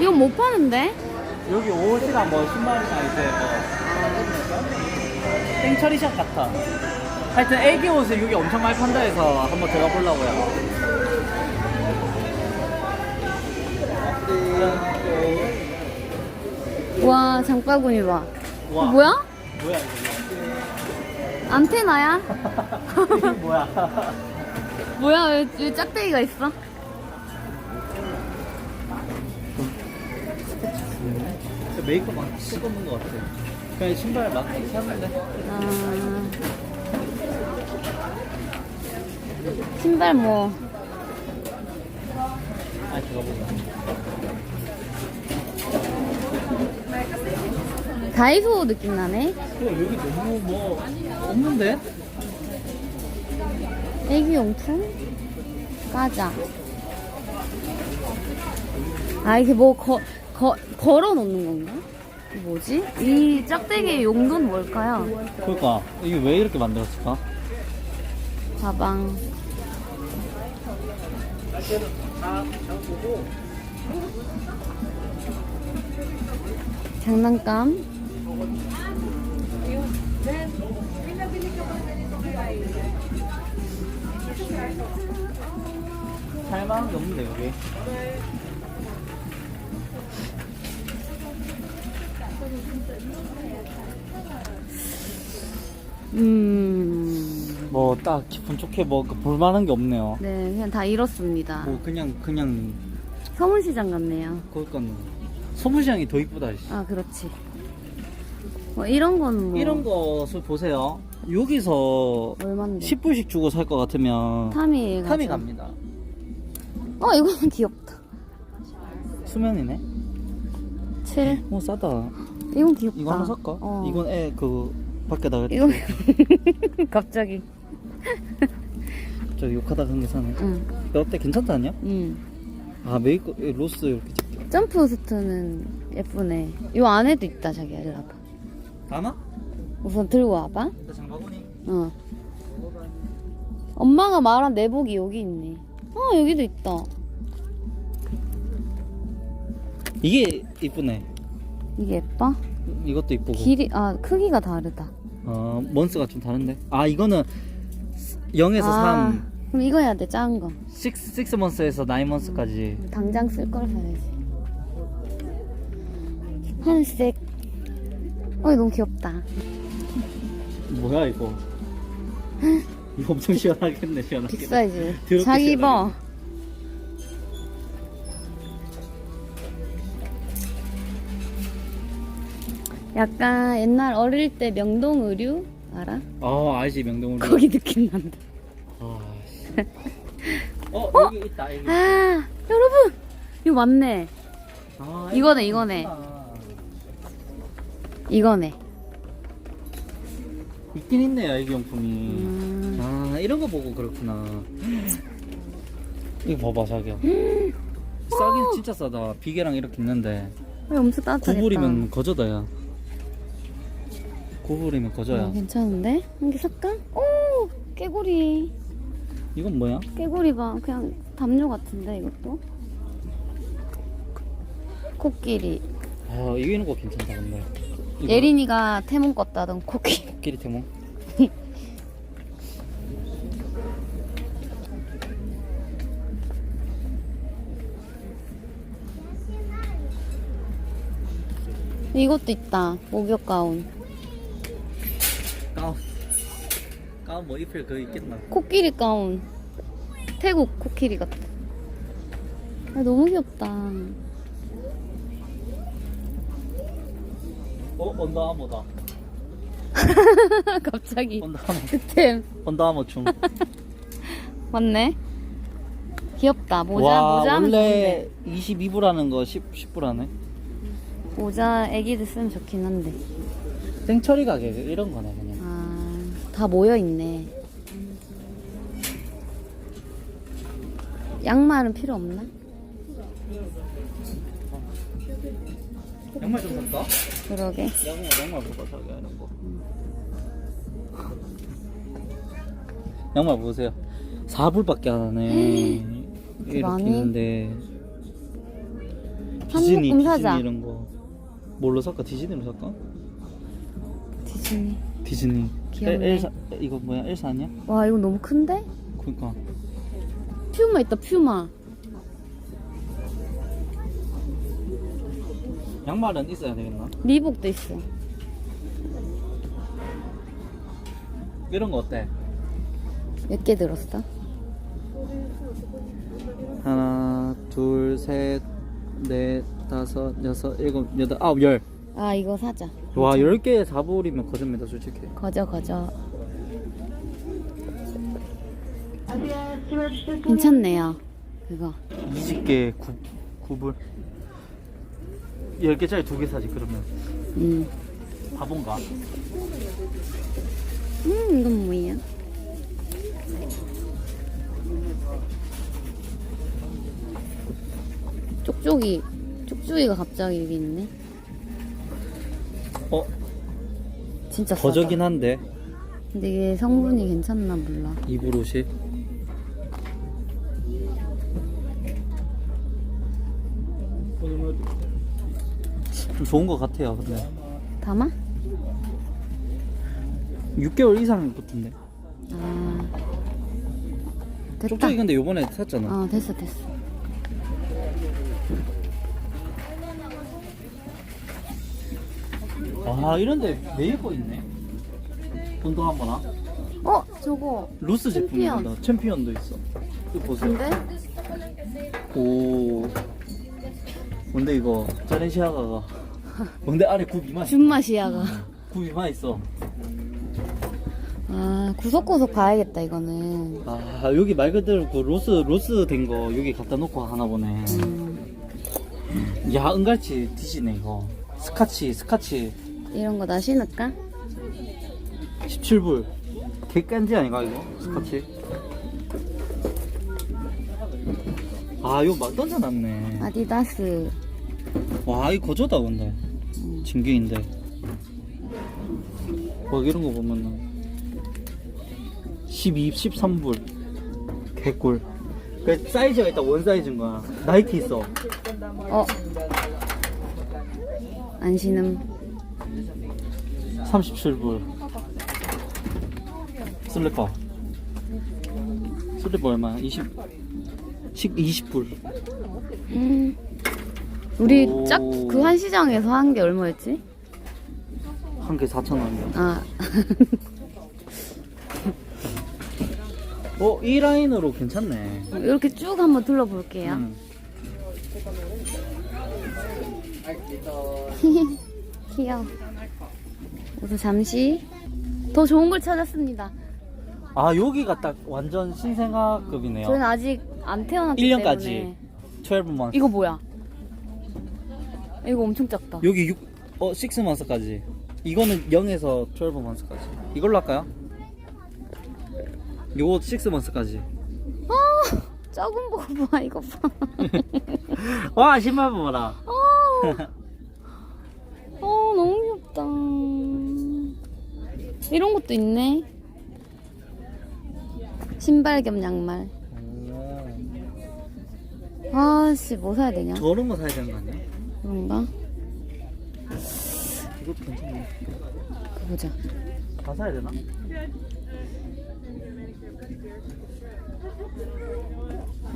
이건 못 파는데? 여기 옷이랑 뭐 신발이나 이제 뭐 땡처리샵 같아. 하여튼 애기 옷을 여기 엄청 많이 판다 해서 한번 들어가 보려고요. 와 장바구니 봐. 와, 뭐야? 뭐야 이거? 안테나야? 이게 뭐야? 뭐야 왜, 왜 짝대기가 있어? 메이크업 막 찍어놓은 것 같아. 그냥 신발 막 샀는데. 아... 신발 뭐아 들어보자. 다이소 느낌 나네. 여기 너무 뭐 없는데? 애기 용품? 까자. 아 이게 뭐 거, 거, 걸어 놓는 건가? 뭐지? 이 짝대기의 용도는 뭘까요? 그러니까 이게 왜 이렇게 만들었을까? 가방. 장난감. 살만한 게 없는데 여기. 음. 뭐 딱 기분 좋게 뭐 볼만한 게 없네요. 네, 그냥 다 잃었습니다. 뭐 그냥 그냥 서문시장 같네요. 그러니까 소무시장이 더 이쁘다. 씨. 아, 그렇지. 뭐 이런 건 뭐. 이런 거 소- 보세요. 여기서 얼만데? 10불씩 주고 살 것 같으면. 가죠. 탐이 갑니다. 어, 이거는 귀엽다. 수면이네. 7. 오 싸다. 이건 귀엽다. 이거 하나 살까? 어. 이건 애 그 밖에다가 이거 갑자기. 저 욕하다 그런 게 사네. 응. 야, 어때 괜찮지 않냐? 응. 아 메이크업 이 로스 이렇게 찍게. 점프 스트는 예쁘네. 요 안에도 있다, 자기야. 일로 와봐. 가나? 우선 들고 와봐. 일단 장바구니. 어. 엄마가 말한 내복이 여기 있네. 어, 여기도 있다. 이게 이쁘네. 이게 예뻐? 이것도 이쁘고. 길이, 아, 크기가 다르다. 어 먼스가 좀 다른데. 아 이거는 0에서 아, 3, 그럼 이거 해야 돼, 작은 거. 6, 6 먼스에서 9 먼스까지. 당장 쓸 걸 사야지. 하늘색. 어, 너무 귀엽다. 뭐야 이거? 이거 엄청 시원하겠네 시원하게. 빅 사이즈. 더럽게 자기 입어. 약간 옛날 어릴 때 명동 의류 알아? 아 알지 명동으로. 거기 느낌 난다. 아, 씨. 어, 여기 있다 여기. 아 여러분 이거 맞네. 아, 이거네, 이거네. 있구나. 이거네. 있긴 있네요 애기 용품이. 음, 아 이런 거 보고 그렇구나. 이거 봐봐 자기야. 싸긴 진짜 싸다. 비계랑 이렇게 있는데 어, 엄청 따뜻하겠다. 9불이면 거저다야. 9불이면 거저야. 어, 괜찮은데? 한 개 살까? 오 깨구리. 이건 뭐야? 깨구리 봐. 그냥 담요 같은데 이것도. 코끼리. 아 이거 이런 거 괜찮다 근데. 이거 예린이가 태몽 껐다던 코끼리. 코끼리 태몽. 이것도 있다. 목욕 가운. 가운. 가운 뭐 입힐 그 있겠나? 코끼리 가운. 태국 코끼리 같다. 아, 너무 귀엽다. 어 언더아머다. 갑자기 언더아머. 득템 언더아머 춤. 맞네. 귀엽다. 모자 와 모자 하면 원래 좋은데. 22불 하는 거 10, 10불 하네. 모자 애기들 쓰면 좋긴 한데. 생처리 가격 이런 거네 그냥. 아, 다 모여 있네. 양말은 필요 없나? 양말 좀 살까? 그러게. 양말 양말 보다 자기 이런 거. 양말 보세요. 4불밖에 안 하네. 이렇게 많이? 있는데 한 디즈니 묶음 디즈니. 이런 거 뭘로 살까? 디즈니로 살까? 디즈니. 디즈니 귀엽네. 엘, 엘사 이거 뭐야 엘사 아니야? 와 이거 너무 큰데? 그러니까 퓨마 있다 퓨마. 양말은 있어야 되겠나? 리복도 있어. 이런 거 어때? 몇 개 들었어? 하나 둘 셋 넷 다섯 여섯 일곱 여덟 아홉 열 아 이거 사자. 와, 10개에 4불이면 거짓말이다, 솔직히. 거저 거저. 괜찮네요. 그거. 20개에 9, 9불. 10개짜리 2개 사지, 그러면. 음. 바본가? 음 이건 뭐예요? 쪽쪽이 쪽쪽이가 갑자기 여기 있네. 어, 진짜 싸다. 거저긴 한데. 근데 이게 성분이 괜찮나 몰라. 2불 50. 좀 좋은 것 같아요, 근데. 담아? 6개월 이상 붙은데. 아. 됐다. 쪽쪽이 근데 요번에 샀잖아. 어 됐어 됐어. 아, 이런데 네이버 있네. 돈도 한번 하. 어 저거 루스 챔피언. 제품입니다. 챔피언도 있어. 이거 보세요. 근데 오. 뭔데 이거? 자렌시아가가. 이만 있어. 준맛이야가. 굽 이만 있어. 아 구석구석 봐야겠다 이거는. 아 여기 말 그대로 그 로스 로스 된 거 여기 갖다 놓고 하나 보네. 음, 야 은갈치 뒤지네 이거. 스카치 스카치 이런 거 나 신을까? 17불. 개깐지 아닌가 이거? 스카치. 아 이거 막 던져놨네. 아디다스. 와 이거 거저다 근데. 음. 진개인데. 막 이런 거 보면은 12, 13불 개꿀 그 사이즈가 일단 원 사이즈인 거야 나이키 있어 어. 안 신음. 37불 슬리퍼 슬리퍼 얼마야? 20 20불 음. 우리 오. 짝 그 한 시장에서 한 게 얼마였지? 한 개 4,000원이야 아. 어? 이 라인으로 괜찮네 이렇게 쭉 한번 둘러볼게요. 음. 귀여워. 그래서 잠시 더 좋은 걸 찾았습니다. 아 여기가 딱 완전 신생아급이네요 저희는 아직 안 태어났기 1년까지. 때문에. 12만 이거 뭐야? 이거 엄청 작다. 여기 6, 어, 6만스까지. 이거는 0에서 12만스까지. 이걸로 할까요? 요거 6만스까지. 아, 작은 거 봐, 이거 봐. 와, 신발 봐라. 어, 어, 너무 귀엽다. 이런 것도 있네. 신발 겸 양말. 아씨, 뭐 사야 되냐? 저런 거 사야 되는 거 아니야? 그런가? 이것도 괜찮네. 그 보자. 다 사야 되나?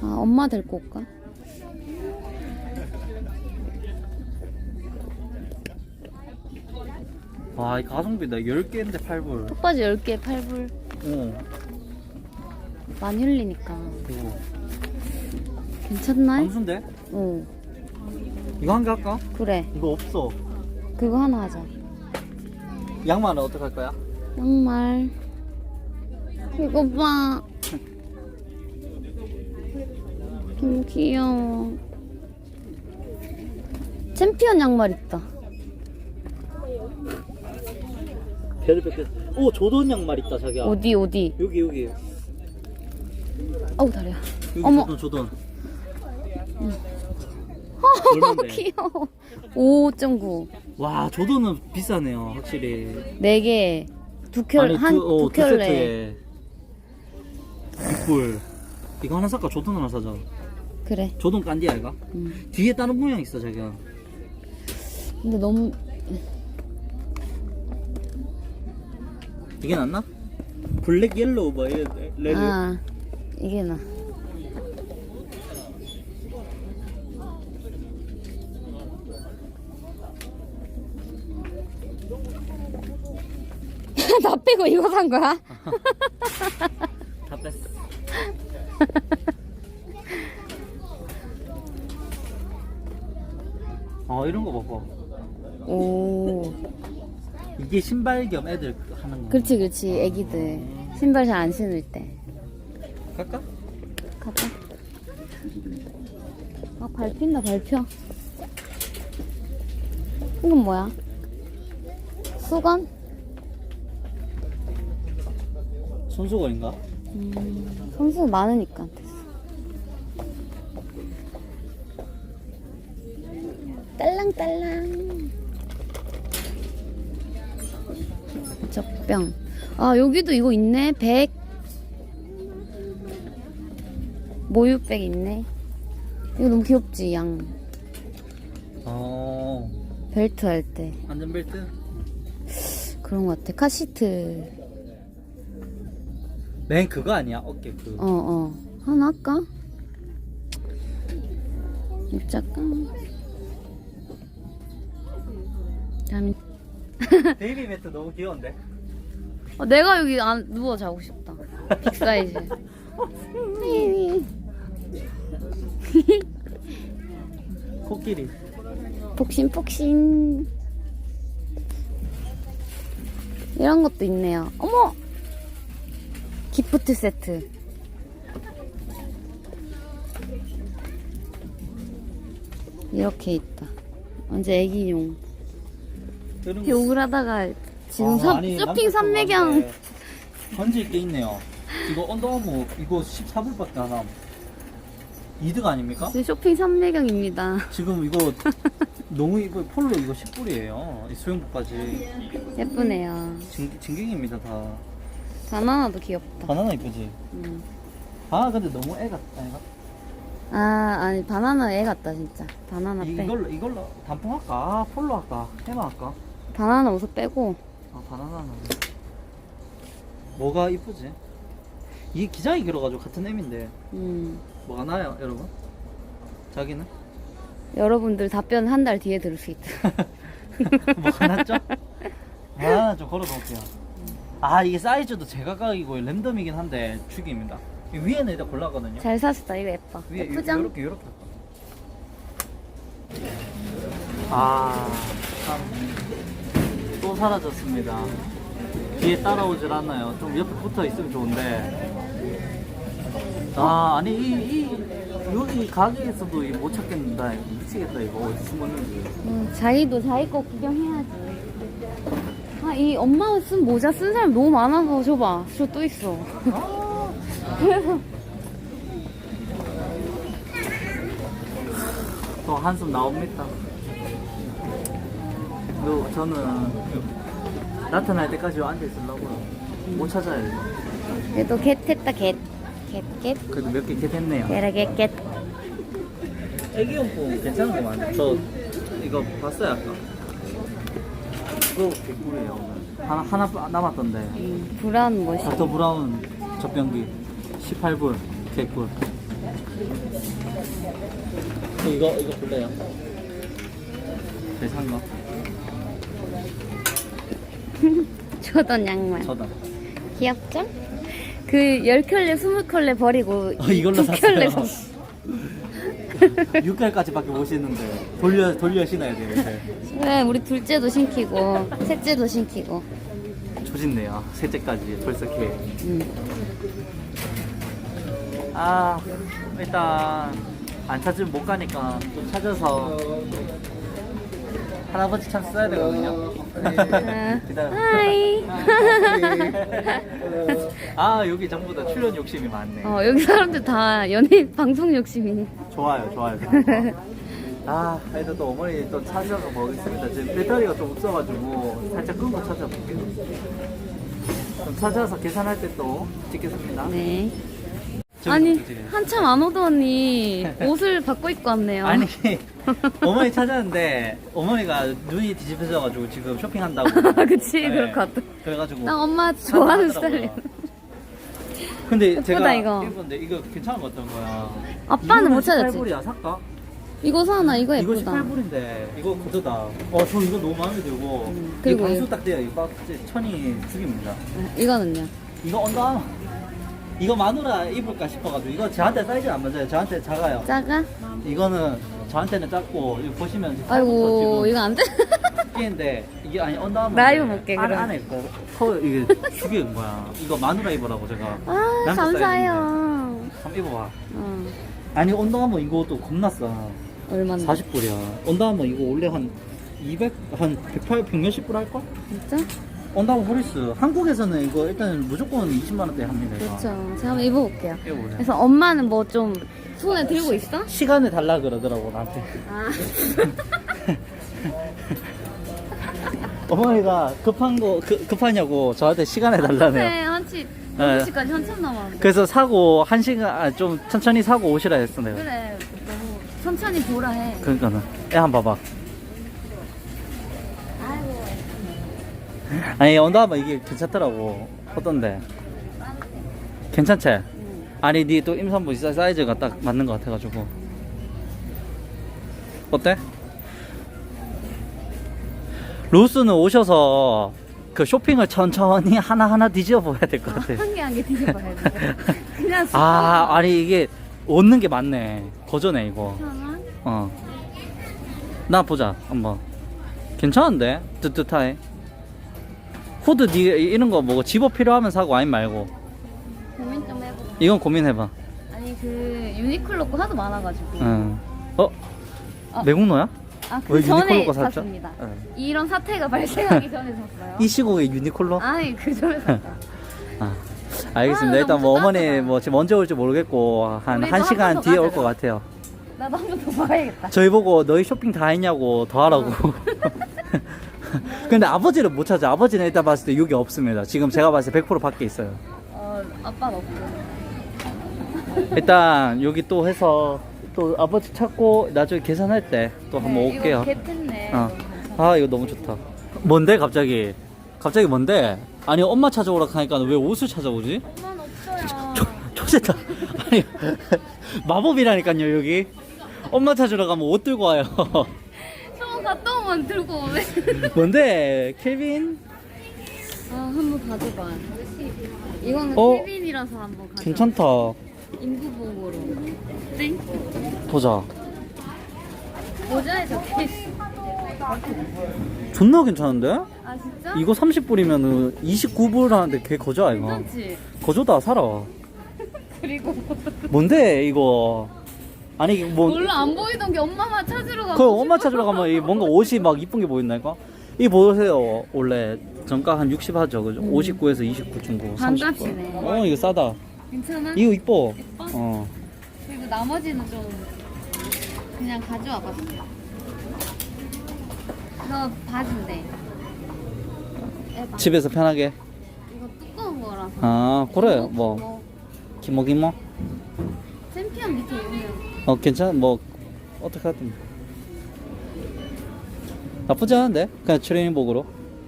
아, 엄마 데리고 올까? 와, 이 가성비다. 10개인데 8불. 턱바지 10개 8불. 어, 많이 흘리니까. 이거. 괜찮나? 방순데? 어, 이거 한 개 할까? 그래. 이거 없어. 그거 하나 하자. 양말은 어떻게 할 거야? 양말. 이거 봐. 너무 귀여워. 챔피언 양말 있다. 배를 뺏겼 오, 조던 양말 있다, 자기야. 어디, 어디? 여기, 여기. 어우, 다리야. 여기 어머. 조던, 조던. 어, 얼만데? 귀여워. 5.9. 와, 조던은 비싸네요, 확실히. 4개. 두 켤, 한, 두, 어, 두 두 켤레. 세트에 6불. 이거 하나 살까? 조던 하나 사자. 그래. 조동 깐디야 이가 음. 뒤에 다른 모양 있어 자기야 근데 너무 이게 낫나? 블랙 옐로우 뭐 이래 레드 아 이게 나. 나 빼고 이거 산 거야? 다 뺐어 어 이런 거 봐봐 오, 이게 신발 겸 애들 하는 거 그렇지 그렇지. 애기들 신발 잘 안 신을 때. 갈까? 가자. 아 밟힌다 밟혀. 이건 뭐야? 수건? 손수건인가? 음, 선수 많으니까 됐어. 딸랑딸랑. 젖병. 아, 여기도 이거 있네. 백. 모유백 있네. 이거 너무 귀엽지, 양. 어 벨트 할 때. 안전벨트? 그런 것 같아. 카시트. 맨 그거 아니야 어깨 그 어, 어. 하나 할까? 입자까? 다음에 베이비 매트 너무 귀여운데? 어, 내가 여기 안 누워 자고 싶다. 빅 사이즈. 코끼리 폭신폭신. 이런 것도 있네요. 어머! 기프트 세트. 이렇게 있다. 언제 애기용. 이렇게 우울하다가 지금 아, 서- 아니, 쇼핑 남자 삼매경 던질 게 있네요 이거 언더아머 이거 14불밖에 안 함. 이득 아닙니까? 지금 쇼핑 삼매경입니다. 지금 이거 너무 이거 폴로 이거 10불이에요 이 수영복까지 예쁘네요. 진, 진경입니다 다 바나나도 귀엽다. 바나나 이쁘지? 음. 아 근데 너무 애 같다 애가 아 아니 바나나 애 같다 진짜. 바나나 이, 빼. 이걸로 이걸로 단풍 할까? 아 폴로 할까? 해마 할까? 바나나 옷을 빼고 아 바나나는 뭐가 이쁘지? 이게 기장이 길어가지고 같은 M인데 음. 뭐가 나요 여러분? 자기는? 여러분들 답변 한 달 뒤에 들을 수 있다. 뭐가 났죠? 아, 좀 걸어놓을게요. 아, 이게 사이즈도 제각각이고 랜덤이긴 한데 죽입니다. 이 위에는 일단 골랐거든요. 잘 샀다. 이거 예뻐. 위에 예쁘장? 이렇게 이렇게. 아, 참. 또 사라졌습니다. 뒤에 따라오질 않아요. 좀 옆에 붙어 있으면 좋은데. 아, 아니, 이, 이, 여기 가게에서도 이못 찾겠는다. 미치겠다, 이거. 어디 숨었는지. 음, 자기도 자기 거 구경해야지. 아, 이 엄마가 쓴 모자 쓴 사람 너무 많아서 줘봐. 저 또 있어. 아, 그래서 또 한숨 나옵니다. 요, 저는 나타날 때까지 앉아 있으려고요. 못 찾아요. 이거. 그래도 겟 했다 겟. 겟 겟. 그래도 몇개 개됐네요. 게라 겟 겟. 애기 용품 괜찮은 거 많아요. 저 이거 봤어요 아까. 이거 개꿀이에요. 하나 하나 남았던데. 음, 브라운 멋이. 닥터 브라운 젖병기 18불 개꿀. 저 이거 이거 볼래요? 제산 거. 조던 양말. 저다. 귀엽죠? 그 10켤레, 20켤레 버리고 어, 이걸로 샀어요. 샀어. 6개월까지밖에 못 신는데 돌려 돌려 신어야 돼요. 왜 우리 둘째도 신기고 셋째도 신기고 조진네요. 셋째까지 벌써 개. 음. 아 일단 안 찾으면 못 가니까 좀 찾아서 할아버지 참 써야 되거든요. 아. 하이 아 여기 전부 다 출연 욕심이 많네. 어, 여기 사람들 다 연예인 방송 욕심이네 좋아요, 좋아요. 아, 그래도 또 어머니 또 찾아서 먹겠습니다. 지금 배터리가 좀 없어가지고 살짝 끄고 찾아볼게요. 좀 찾아서 계산할 때 또 찍겠습니다. 네 아니. 한참 안 오더니 옷을 바꿔 입고 왔네요. 아니 어머니 찾았는데 어머니가 눈이 뒤집혀져가지고 지금 쇼핑한다고. 그치 네. 그럴 것 같아. 그래가지고. 나 엄마 좋아하는 하더라고요. 스타일. 근데 예쁘다, 제가 이거. 입었는데 이거 괜찮은 것 같던 거야. 아빠는 못 찾았지. 18불이야 살까? 이거 사나 이거 이거 예쁘다. 18불인데 이거 그거다. 어, 저 이거 너무 마음에 들고. 음, 그리고 그리고 방수 딱 돼요. 이거 막 천이 죽입니다. 어, 이거는요. 이거 언더 이거 마누라 입을까 싶어가지고 이거 저한테 사이즈 안 맞아요. 저한테 작아요. 작아? 이거는 저한테는 작고 이거 보시면 지금 아이고 이거 안 돼? 끼인데 이게 아니 언더 나 입어볼게, 안, 그럼. 안에 있고 커 이게 죽이는 거야. 이거 마누라 입으라고 제가 아 남자 감사해요. 한번 입어봐. 어, 아니 언더아머 이것도 겁나 싸. 얼마인데? 40불이야. 언더아머 이거 원래 한 200, 한 108, 160불 할걸? 진짜? 언더아머 호리스. 한국에서는 이거 일단 무조건 20만 원대 합니다. 이거. 그렇죠. 제가 한번 입어볼게요. 입어보세요. 그래서 엄마는 뭐 좀 손에 들고 있어? 시간을 달라 그러더라고, 나한테. 아 어머니가 급한 거, 그, 급, 급하냐고 저한테 시간을 달라네요. 네, 한치 네. 6시까지 한참 남았는데. 그래서 사고, 한 시간, 아, 좀 천천히 사고 오시라 했어, 내가. 그래 너무 천천히 보라 해. 그러니까는. 애 한 번 봐봐. 아이고. 아니, 언더아머 이게 괜찮더라고. 어떤데? 괜찮지? 응. 아니 니 또 임산부 사- 사이즈가 딱 맞는 것 같아가지고 어때? 로스는 오셔서 그 쇼핑을 천천히 하나하나 뒤집어 봐야 될 것 같아 한 개 한 개 뒤집어야 돼. 그냥 아 아니 이게 얻는 게 맞네 거저네 이거 괜찮아? 어나 보자 한번 괜찮은데? 뜨뜻하게 후드 니 이런 거 뭐 집업 필요하면 사고 아니면 말고 고민 좀 해보자. 이건 고민해봐 아니 그 유니클로 거 하도 많아가지고. 응. 어? 어. 매국노야? 아, 왜그 전에 유니클로 거 샀죠? 샀습니다. 응. 이런 사태가 발생하기 전에 샀어요. 이 시국에 유니클로? 아니 그 전에 샀다. 아, 알겠습니다. 아, 일단 뭐 너무 어머니. 뭐 지금 언제 올지 모르겠고 한 우리도 한한 시간 번더 뒤에 올 가자. 것 같아요. 나도 한 번 더 봐야겠다. 저희 보고 너희 쇼핑 다 했냐고 더 하라고. 근데 아버지를 못 찾아. 아버지는 일단 봤을 때 여기 없습니다. 지금 제가 봤을 때 100% 밖에 있어요. 어, 아빠는 없고. 일단 여기 또 해서 또 아버지 찾고 나중에 계산할 때 또 한번 네, 올게요. 이거 겟했네. 어. 아 이거 너무 좋다. 뭔데 갑자기? 갑자기 뭔데? 아니 엄마 찾아오라 하니까 왜 옷을 찾아오지? 엄마는 없어요. 초세다. 아니 마법이라니까요 여기. 엄마 찾으러 가면 옷 들고 와요. 저 갔다 오면 들고 오네. 뭔데 케빈? 아, 한번 가져봐. 이거는 어? 케빈이라서 한번 가져. 괜찮다. 인구보호로. 땡. 보자. 모자에 적혀있어. 존나 괜찮은데? 아, 진짜? 이거 30불이면은 29불 하는데 걔 거저야 이거. 괜찮지? 거저다 살아. 그리고 뭔데 이거? 아니 뭐? 원래 안 보이던 게 엄마만 찾으러 가고 그 엄마 찾으러 가면 이 뭔가 옷이 막 이쁜 게 보인다니까? 이 보세요. 원래 정가 한 60 하죠, 그죠? 음. 59에서 29 중고. 30. 반값이네. 어 이거 싸다. 괜찮아? 이거 이뻐. 예뻐? 어. 그리고 나머지는 좀 그냥 가져와 봤어. 이거 바지인데. 에바. 집에서 편하게. 이거 두꺼운 거라서. 아 그래 뭐뭐 기모 기모. 챔피언 밑에 입으면 어 괜찮 뭐 어떻게 하든. 나쁘지 않은데 그냥 트레이닝복으로.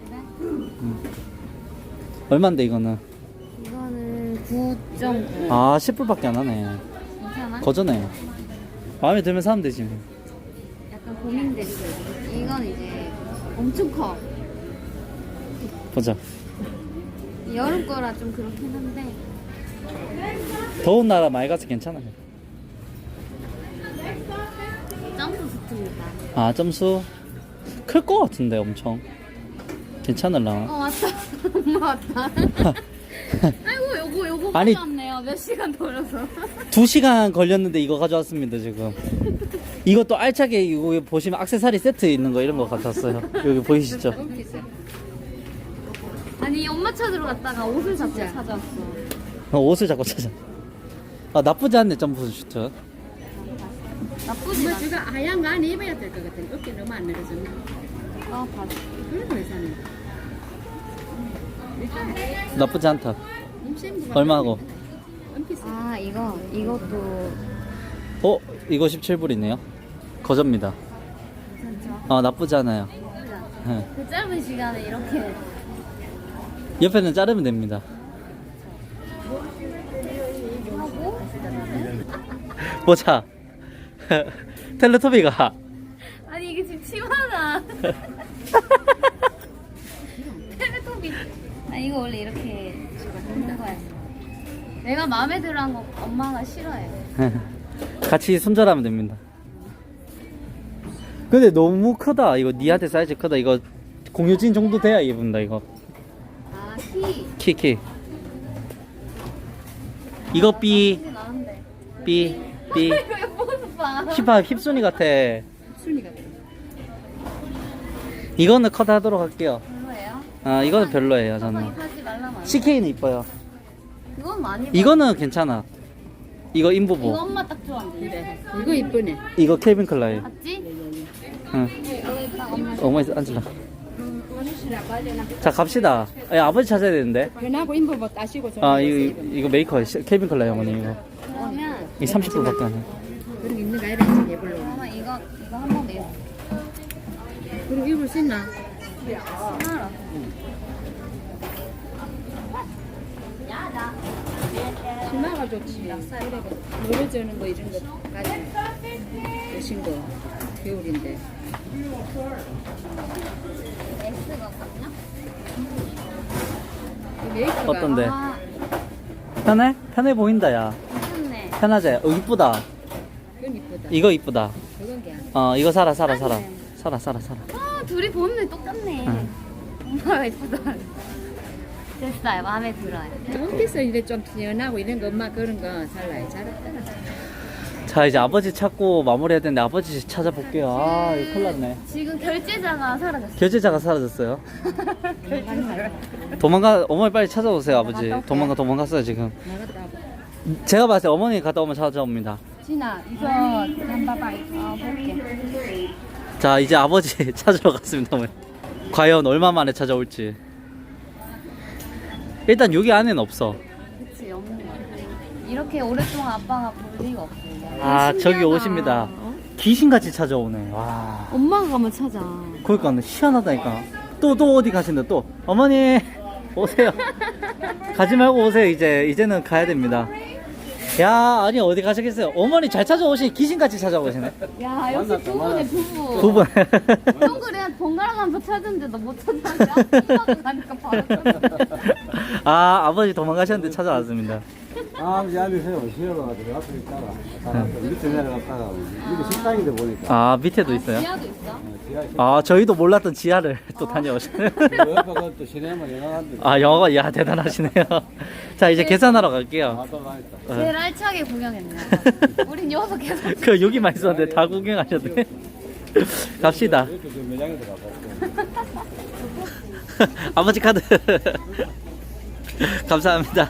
그래? 얼마인데 이거는? 이거는 9.9. 아 10불밖에 안 하네. 괜찮아? 거저네. 마음에 들면 사면 되지. 뭐. 약간 고민되고 이건 이제 엄청 커. 보자. 여름 거라 좀 그렇긴 한데 더운 나라 많이 가서 괜찮아. 아 점수 클 것 같은데 엄청. 괜찮을라. 어 왔다. 엄마 왔다. 아이고 요거 요거 아니. 가져왔네요. 몇 시간 돌려서. 두 시간 걸렸는데 이거 가져왔습니다 지금. 이것도 알차게 이거 보시면 악세사리 세트 있는 거 이런 거 가져왔어요. 여기 보이시죠? 아니 엄마 찾으러 갔다가 옷을 잡고 찾아왔어. 어, 옷을 자꾸 찾아. 아 나쁘지 않네 점프 슈트. 나쁘지 엄마 않아. 지금 하얀 거 안에 입어야 될 것 같은 어깨 너무 안 늘어졌나? 아 바지. 그래도 괜찮네. 나쁘지 않다. 얼마고? 아 이거 이것도 어? 이거 17불이네요 거저입니다 괜찮죠? 어 나쁘지 않아요 네. 그 짧은 시간에 이렇게 옆에는 자르면 됩니다 하고 보자 텔레토비가. 아니 이게 지금 치마다 텔레토비. 아 이거 원래 이렇게 하는 거야. 내가 마음에 들어 한 거 엄마가 싫어해 같이 손절하면 됩니다. 근데 너무 크다. 이거 니한테 사이즈 크다. 이거 공유진 정도 돼야 입는다 이거. 아키. 키키. 이거 B 이게 나은데 B B 봐 힙합 힙순이 같아 순이가 이거는 컷 하도록 할게요 별로예요? 아 이거는 별로예요 저는 사지 말라면. CK는 이뻐요 그건 많이 봐. 이거는 괜찮아 이거 이거 인부부 엄마 딱 좋아한대. 이거 이쁘네. 이거 켈빈 클라이 맞지? 응 어머니 앉으라 자 갑시다 야, 아버지 찾아야 되는데 변하고 인부 뭐 따시고 좀. 아 이거 이거 메이커 시- 켈빈 클라이 어머니 이거 그러면 이 30불밖에 안 해. 그런 게 있는 거 아니라 이제 해볼로. 엄마 이거 이거 한번 내요 그리고 입을 수 있나? 하나라 치마가 좋지. 노래 저는 거 이런 거까지. 여신 거. 겨울인데. S가 메이크가 어떤데? 아 편해? 편해 보인다 야 괜찮네 편하지? 어 이쁘다 이쁘다. 이거 이쁘다. 어 이거 사라 사라 사라. 사라 사라 사라. 아 둘이 보는데 똑같네. 응. 엄마가 예쁘다. 됐어요. 마음에 들어요. 원피스 이래 좀 연하고 이런 거 엄마 그런 거 잘라요. 잘했다. 자 이제 아버지 찾고 마무리해야 되는데 아버지 찾아볼게요. 아 이거 큰일 났네. 지금 결제자가 사라졌어 결제자가 사라졌어요? 도망가 어머니 빨리 찾아오세요 아버지. 도망가 도망갔어요 지금. 제가 봤을 때 어머니 갔다 오면 찾아옵니다 진아 이거 한 봐봐. 아 볼게. 자 이제 아버지 찾으러 갔습니다 과연 얼마 만에 찾아올지. 일단 여기 안에는 없어. 그치 없는 거 같아. 이렇게 오랫동안 아빠가 볼 리가 없어. 아 저기. 오십니다. 어? 귀신같이 찾아오네. 와. 엄마가 가면 찾아. 그러니까 희한하다니까. 또또 어디 가신다 또. 어머니 오세요. 가지 말고 오세요 이제. 이제는 가야 됩니다 야 아니 어디 가시겠어요 어머니 잘 찾아오시니 귀신같이 찾아오시네 야 역시 부부네 부부 두 분. 동그래 번갈아 가면서 찾은데 너못 찾았냐? 이거 가니까 바로 찾았어. 아 아버지 도망가셨는데 찾아왔습니다 아, 이제 앉으세요. 쉬어가지고 앞에 있다가 다 밑에 내려갔다가 이게 식당인데 보니까. 아 밑에도 아, 있어요? 지하도 있어? 지하 식아 저희도 몰랐던 지하를 또 다녀오시네 그 옆에 그또 시내만 영화관데 아 영어가 야 대단하시네요. 자 이제 계산하러 갈게요. 아또 많있다. 어. 제일 알차게 구경했네. 우린 여기서 계속. 그 여기만 있었는데 다 구경하셨네. 갑시다. 이렇게 좀 매장에 들어가고 아버지 카드. 감사합니다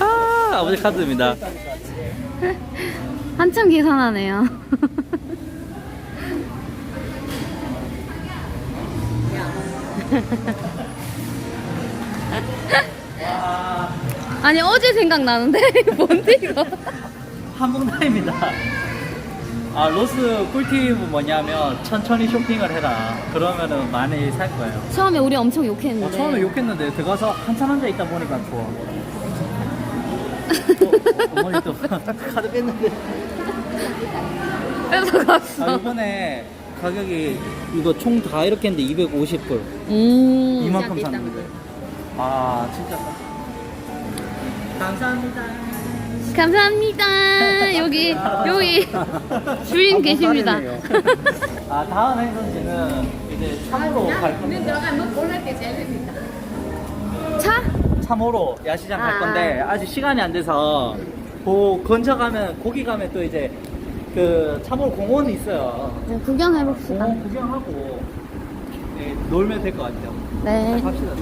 아, 아버지 카드입니다 한참 계산하네요. 아니 어제 생각나는데 뭔데 이거? 한국나입니다 아 로스 꿀팁은 뭐냐면 천천히 쇼핑을 해라 그러면은 많이 살 거예요 처음에 우리 엄청 어, 욕했는데. 처음에 욕했는데 들어가서 한참 앉아 있다 보니까 좋아 또 어머니 또 카드 뺐는데 뺏어갔어. 아 이번에 가격이 이거 총 다 이렇게 했는데 250불 음. 이만큼 샀는데 아 진짜 싸. 감사합니다 감사합니다. 여기 여기 주인 계십니다. 아 다음 행선지는 이제 참으로 갈 건데 들어가면 골랄 때 제일 재밌다. 차? 참으로 야시장 갈 아. 건데 아직 시간이 안 돼서 그 근처 가면 거기 가면 또 이제 그 참으로 공원이 있어요 네, 구경해 봅시다. 공원 구경하고 네, 놀면 될 것 같아요 네. 갑시다